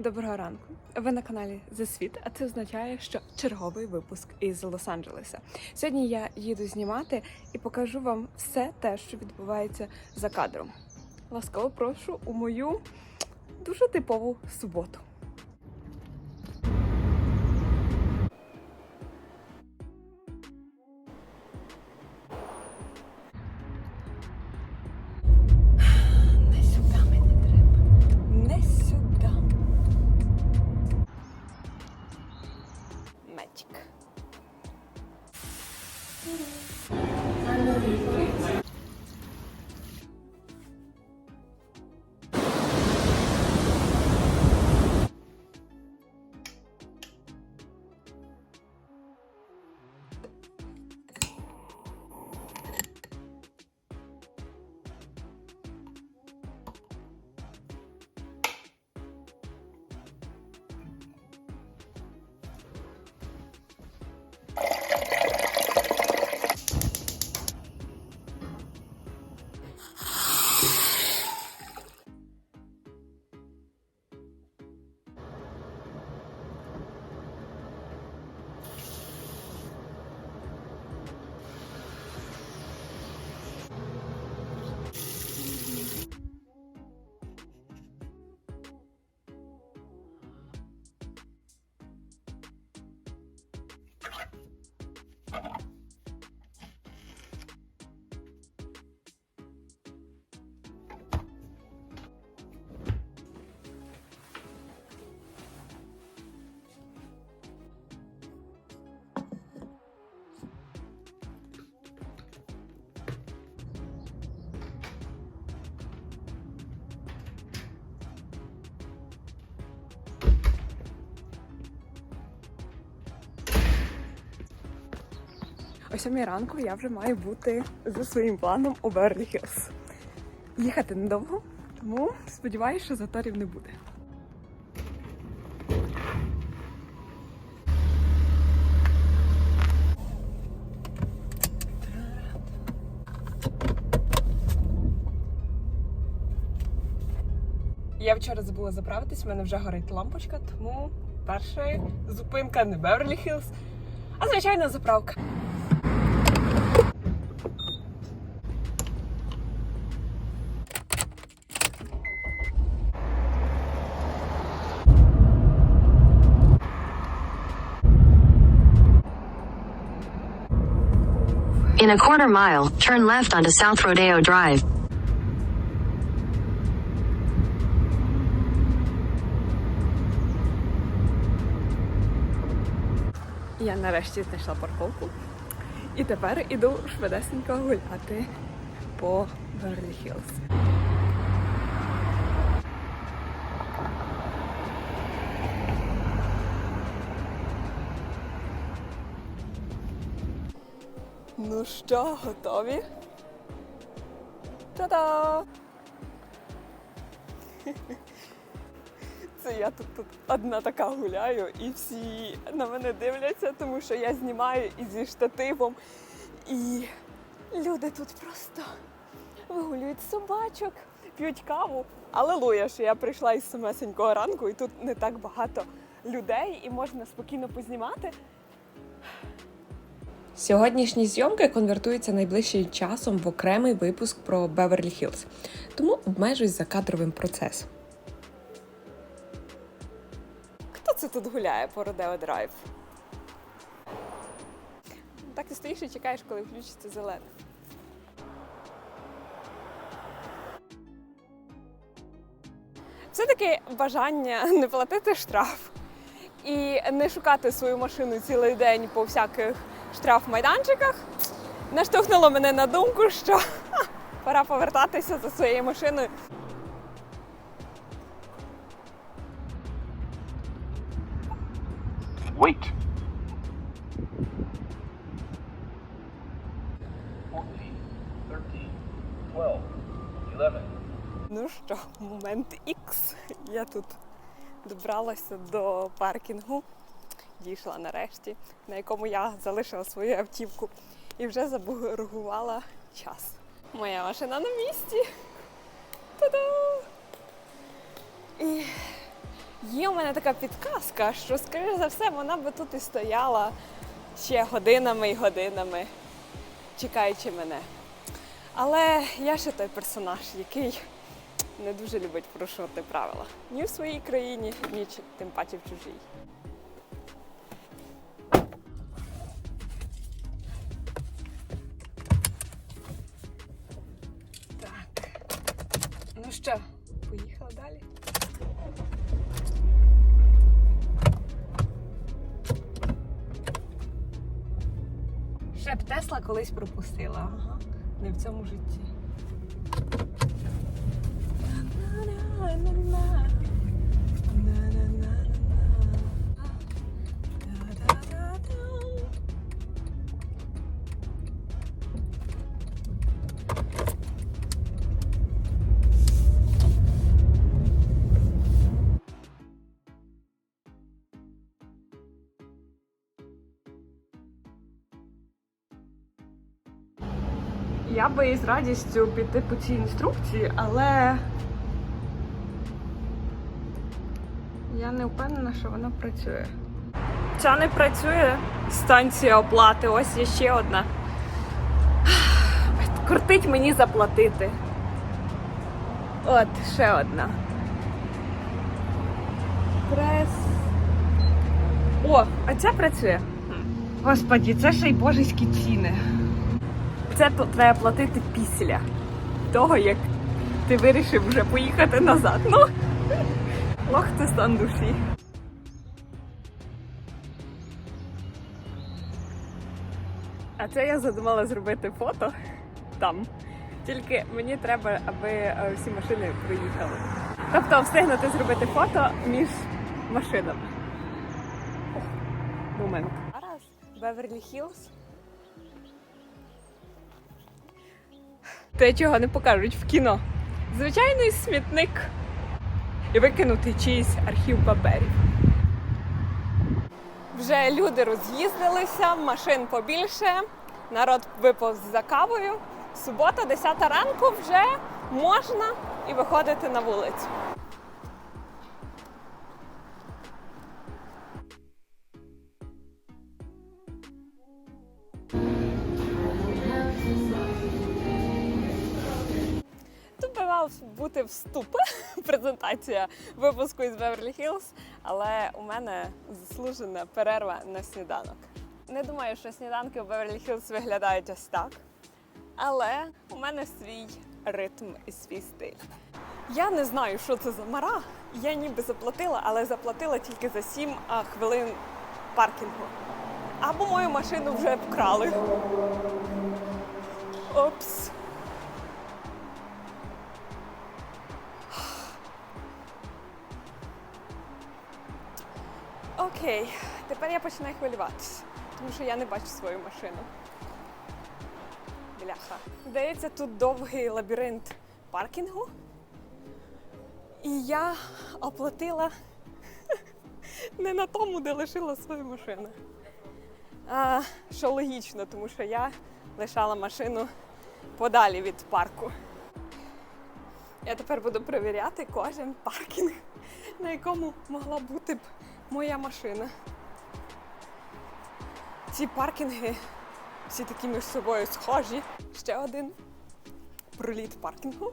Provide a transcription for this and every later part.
Доброго ранку. Ви на каналі The Світ, а це означає, що черговий випуск із Лос-Анджелеса. Сьогодні я їду знімати і покажу вам все те, що відбувається за кадром. Ласкаво прошу у мою дуже типову суботу. О сьомій ранку я вже маю бути за своїм планом у Беверлі Хіллз. Їхати недовго, тому сподіваюся, що заторів не буде. Я вчора забула заправитись, в мене вже горить лампочка, тому перша зупинка не Беверлі Хіллз, а звичайна заправка. In a quarter mile, turn left onto South Rodeo Drive. Я нарешті знайшла парковку. І тепер іду швидесенько гуляти по Берлі Хіллз. Що, готові? Та-да! Це я тут, тут одна така гуляю, і всі на мене дивляться, тому що я знімаю і зі штативом. І люди тут просто вигулюють собачок, п'ють каву. Алелуя, що я прийшла із самесенького ранку, і тут не так багато людей, і можна спокійно познімати. Сьогоднішні зйомки конвертуються найближчим часом в окремий випуск про Беверлі Хіллз, тому обмежуюсь за кадровим процесом. Хто це тут гуляє по Родео Драйв? Так і стоїш і чекаєш, коли включиться зелене. Все-таки бажання не платити штраф і не шукати свою машину цілий день по всяких штрафмайданчиках наштовхнуло мене на думку, що ха, пора повертатися за своєю машиною. Wait. 14, 13, 12, 11. Ну що, момент X. Я тут добралася до паркінгу, дійшла нарешті, на якому я залишила свою автівку і вже заборгувала час. Моя машина на місці. Та-да! І Є у мене така підказка, що, скоріше за все, вона би тут і стояла ще годинами і годинами, чекаючи мене. Але я ще той персонаж, який не дуже любить порушувати правила. Ні в своїй країні, ні тим паче в чужій. Що, поїхали далі? Ще б Тесла колись пропустила. Ага. Не в цьому житті. Я би з радістю піти по цій інструкції, але я не впевнена, що вона працює. Ця не працює станція оплати. Ось є ще одна. Кортить мені заплатити. От, ще одна. Прес. О, а ця працює. Господі, це ще й божеські ціни. Це треба платити після того, як ти вирішив вже поїхати назад. Ну, ох, ти стан душі. А це я задумала зробити фото там. Тільки мені треба, аби е, всі машини проїхали. Тобто встигнути зробити фото між машинами. Момент. Зараз Беверлі Хіллз. Те, чого не покажуть в кіно. Звичайний смітник. І викинути чийсь архів паперів. Вже люди роз'їздилися, машин побільше, народ виповз за кавою. Субота, 10 ранку, вже можна і виходити на вулицю. Бути вступ, презентація випуску із Беверлі Хіллз, але у мене заслужена перерва на сніданок. Не думаю, що сніданки у Беверлі Хіллз виглядають ось так, але у мене свій ритм і свій стиль. Я не знаю, що це за мара. Я ніби заплатила, але заплатила тільки за 7 хвилин паркінгу. Або мою машину вже вкрали. Опс. Окей, тепер я починаю хвилюватися, тому що я не бачу свою машину. Бляха. Здається, тут довгий лабіринт паркінгу. І я оплатила не на тому, де лишила свою машину. А, що логічно, тому що я лишала машину подалі від парку. Я тепер буду перевіряти кожен паркінг, на якому могла бути б моя машина. Ці паркінги всі такі між собою схожі. Ще один проліт паркінгу.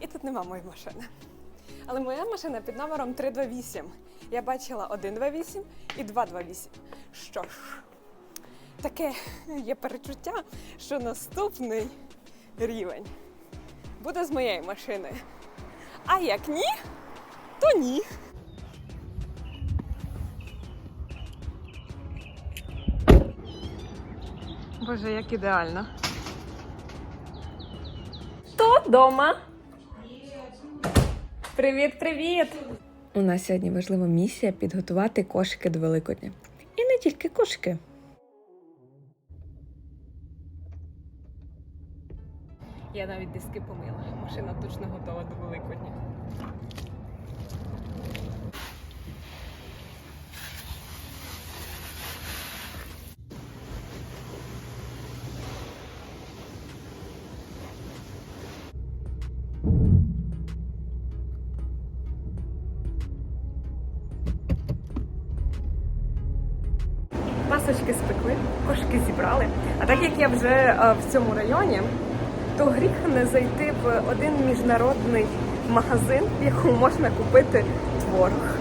І тут нема моєї машини. Але моя машина під номером 328. Я бачила 128 і 228. Що ж, таке є перечуття, що наступний рівень буде з моєю машиною. А як ні, то ні. Боже, як ідеально. Хто вдома? Привіт, привіт! У нас сьогодні важлива місія підготувати кошики до Великодня. І не тільки кошики. Я навіть диски помила. Машина точно готова до Великодня. Ковбасочки спекли, кошки зібрали. А так як я вже е, в цьому районі, то гріх не зайти в один міжнародний магазин, в якому можна купити творог.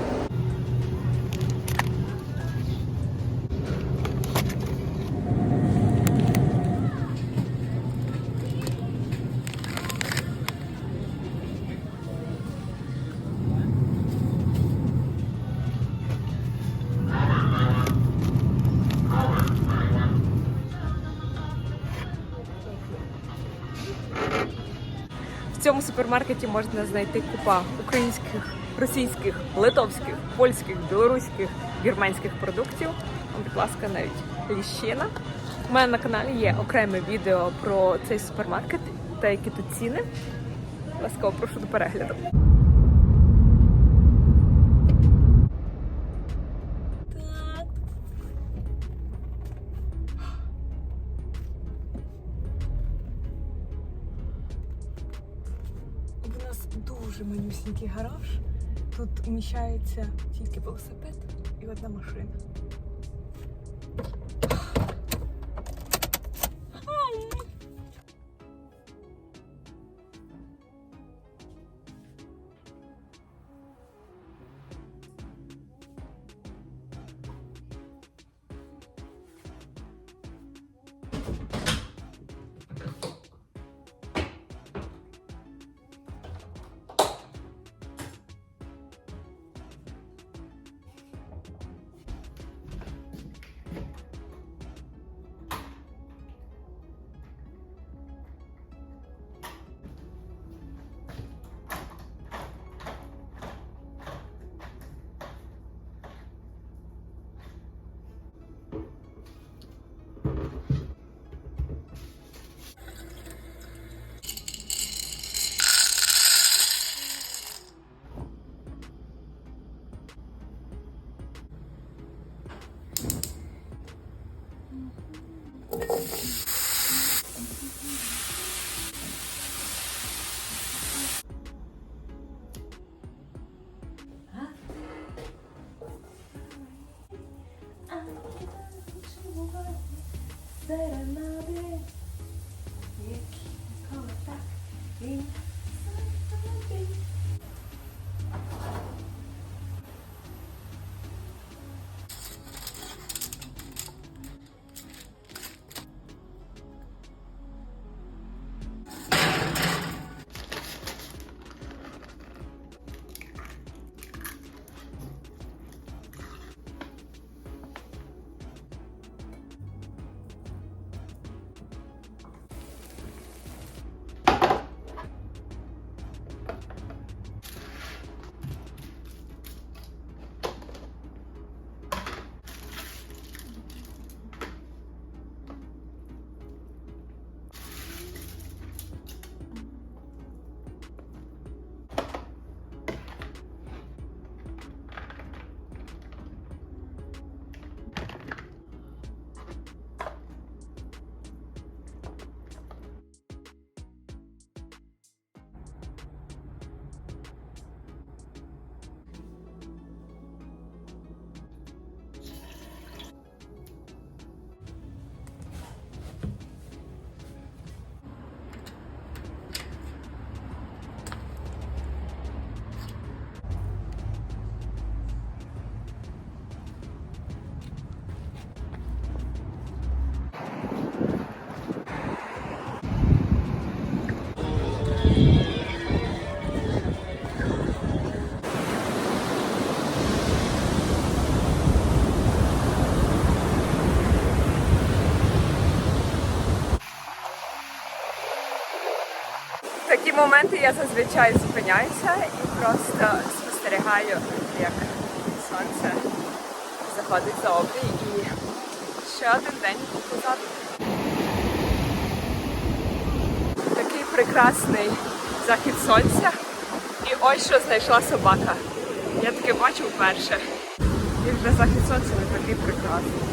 Супермаркеті можна знайти купа українських, російських, литовських, польських, білоруських, вірменських продуктів. Будь ласка, навіть ліщина. У мене на каналі є окреме відео про цей супермаркет та які тут ціни. Ласкаво прошу до перегляду. Гараж. Тут вміщається тільки велосипед і одна машина. Моменти я зазвичай зупиняюся і просто спостерігаю, як сонце заходить за обрій і ще один день позаду. Такий прекрасний захід сонця. І ось що знайшла собака. Я таке бачу вперше. І вже захід сонця не такий прекрасний.